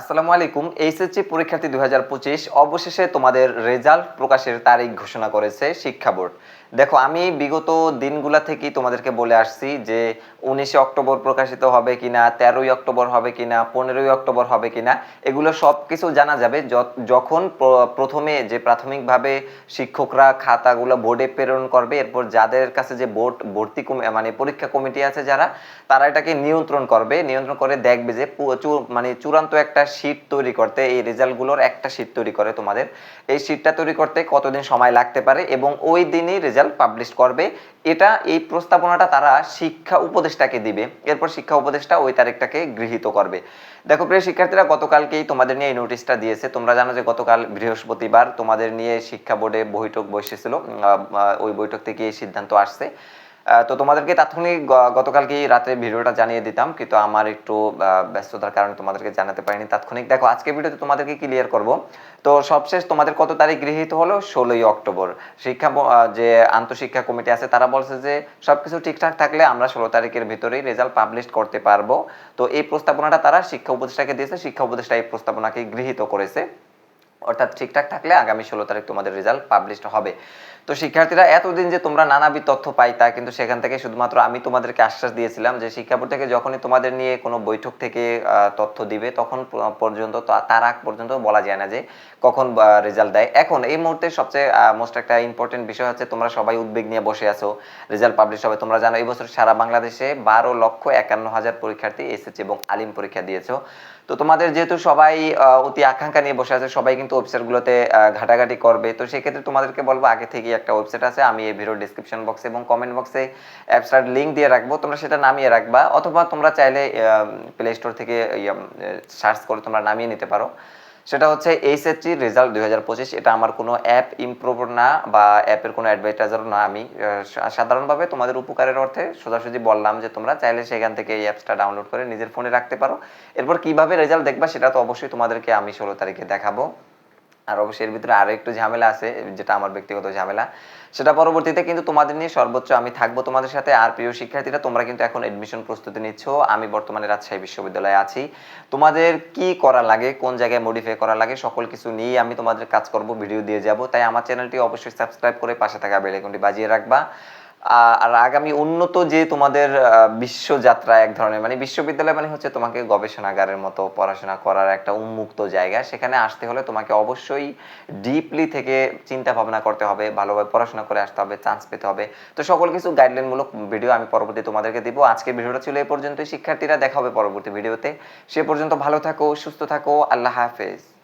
আসসালামু আলাইকুম, এইচএসসি পরীক্ষার্থী দু হাজার পঁচিশ, অবশেষে তোমাদের রেজাল্ট প্রকাশের তারিখ ঘোষণা করেছে শিক্ষা বোর্ড। দেখো, আমি বিগত দিনগুলা থেকেই তোমাদেরকে বলে আসছি যে উনিশে অক্টোবর প্রকাশিত হবে কিনা, তেরোই অক্টোবর হবে কিনা, পনেরোই অক্টোবর হবে কিনা, এগুলো সব কিছু জানা যাবে যখন প্রথমে যে প্রাথমিকভাবে শিক্ষকরা খাতাগুলো বোর্ডে প্রেরণ করবে, এরপর যাদের কাছে যে বোর্ড, ভর্তি মানে পরীক্ষা কমিটি আছে যারা, তারা এটাকে নিয়ন্ত্রণ করবে, নিয়ন্ত্রণ করে দেখবে যে মানে চূড়ান্ত একটা শীট তৈরি করতে, এই রেজাল্টগুলোর একটা শীট তৈরি করে তোমাদের। এই শীটটা তৈরি করতে কতদিন সময় লাগতে পারে এবং ওই দিনই রেজাল্ট পাবলিশ করবে। এটা, এই প্রস্তাবনাটা তারা শিক্ষা উপদেষ্টাকে দিবে। এরপর শিক্ষা উপদেষ্টা ওই তারিখটাকে গৃহীত করবে। দেখো প্রিয় শিক্ষার্থীরা, গতকালকেই তোমাদের নিয়ে এই নোটিশটা দিয়েছে। তোমরা জানো যে গতকাল বৃহস্পতিবার তোমাদের নিয়ে শিক্ষা বোর্ডে বৈঠক বসেছিল। ওই বৈঠক থেকে এই সিদ্ধান্ত আসছে। তো তোমাদেরকে তাৎক্ষণিক গতকালকেই রাতে ভিডিওটা জানিয়ে দিতাম, কিন্তু আমার একটু ব্যস্ততার কারণে তোমাদেরকে জানাতে পারিনি। তাৎক্ষণিক, দেখো আজকে ভিডিওতে তোমাদেরকে ক্লিয়ার করব। তো সবশেষ তোমাদের কত তারিখ গৃহীত হলো? ষোলোই অক্টোবর। শিক্ষা যে আন্তঃশিক্ষা কমিটি আছে, তারা বলছে যে সবকিছু ঠিকঠাক থাকলে আমরা ষোলো তারিখের ভিতরেই রেজাল্ট পাবলিশ করতে পারব। তো এই প্রস্তাবনাটা তারা শিক্ষা উপদেষ্টাকে দিয়েছে, শিক্ষা উপদেষ্টা এই প্রস্তাবনাকে গৃহীত করেছে। অর্থাৎ ঠিকঠাক থাকলে আগামী ষোলো তারিখ তোমাদের রেজাল্ট পাবলিশড হবে। তো শিক্ষার্থীরা, এতদিন যে তোমরা নানাবিধ তথ্য পাইতা, কিন্তু সেখান থেকে শুধুমাত্র আমি তোমাদেরকে আশ্বাস দিয়েছিলাম যে শিক্ষা বোর্ড থেকে যখনই তোমাদের নিয়ে কোনো বৈঠক থেকে তথ্য দিবে, তখন পর্যন্ত তার আগ পর্যন্ত বলা যায় না যে কখন রেজাল্ট দেয়। এখন এই মুহূর্তে সবচেয়ে মোস্ট একটা ইম্পর্টেন্ট বিষয় হচ্ছে তোমরা সবাই উদ্বেগ নিয়ে বসে আছো রেজাল্ট পাবলিশ হবে। তোমরা জানো, এই বছর সারা বাংলাদেশে বারো লক্ষ একান্ন হাজার পরীক্ষার্থী এসএসসি এবং আলিম পরীক্ষা দিয়েছ। তো তোমাদের যেহেতু সবাই অতি আকাঙ্ক্ষা নিয়ে বসে আছে, সবাই কিন্তু ওয়েবসাইটগুলোতে ঘাটাঘাটি করবে। তো সেক্ষেত্রে তোমাদেরকে বলব, আগে থেকেই একটা ওয়েবসাইট আছে। আমি এই ভিডিও ডিসক্রিপশন বক্সে এবং কমেন্ট বক্সে অ্যাপসটার লিঙ্ক দিয়ে রাখব। তোমরা সেটা নামিয়ে রাখবা। অথবা তোমরা চাইলে প্লে স্টোর থেকে সার্চ করে তোমরা নামিয়ে নিতে পারো। সেটা হচ্ছে এইচএসসি রেজাল্ট দুই হাজার পঁচিশ। এটা আমার কোনো অ্যাপ ইমপ্রুভ না বা অ্যাপের কোনো অ্যাডভার্টাইজার না আমি। সাধারণভাবে তোমাদের উপকারের অর্থে সোজাসুজি বললাম যে, তোমরা চাইলে সেখান থেকে এই অ্যাপসটা ডাউনলোড করে নিজের ফোনে রাখতে পারো। এরপর কীভাবে রেজাল্ট দেখবা সেটা তো অবশ্যই তোমাদেরকে আমি ষোলো তারিখে দেখাবো। আর অবশ্যই এর ভিতরে আরও একটু ঝামেলা আছে, যেটা আমার ব্যক্তিগত ঝামেলা। সেটা পরবর্তীতে কিন্তু তোমাদের নিয়ে সর্বোচ্চ আমি থাকব তোমাদের সাথে। আর প্রিয় শিক্ষার্থীরা, তোমরা কিন্তু এখন এডমিশন প্রস্তুতি নিচ্ছ। আমি বর্তমানে রাজশাহী বিশ্ববিদ্যালয়ে আছি। তোমাদের কি করা লাগে, কোন জায়গায় মডিফাই করা লাগে, সকল কিছু নিয়ে আমি তোমাদের কাজ করব ভিডিও দিয়ে যাব। তাই আমার চ্যানেলটি অবশ্যই সাবস্ক্রাইব করে পাশে থাকা বেল আইকনটি বাজিয়ে রাখবা। আর আগামী উন্নত যে তোমাদের বিশ্বযাত্রা এক ধরনের মানে বিশ্ববিদ্যালয় মানে হচ্ছে তোমাকে গবেষণাগারের মতো পড়াশোনা করার একটা উন্মুক্ত জায়গা। সেখানে আসতে হলে তোমাকে অবশ্যই ডিপলি থেকে চিন্তা ভাবনা করতে হবে, ভালোভাবে পড়াশোনা করে আসতে হবে চান্স পেতে হবে। তো সকল কিছু গাইডলাইনমূলক ভিডিও আমি পরবর্তী তোমাদেরকে দিব। আজকে ভিডিওটা ছিল এই পর্যন্তই। শিক্ষার্থীরা দেখা হবে পরবর্তী ভিডিওতে সে পর্যন্ত ভালো থাকো, সুস্থ থাকো। আল্লাহ হাফেজ।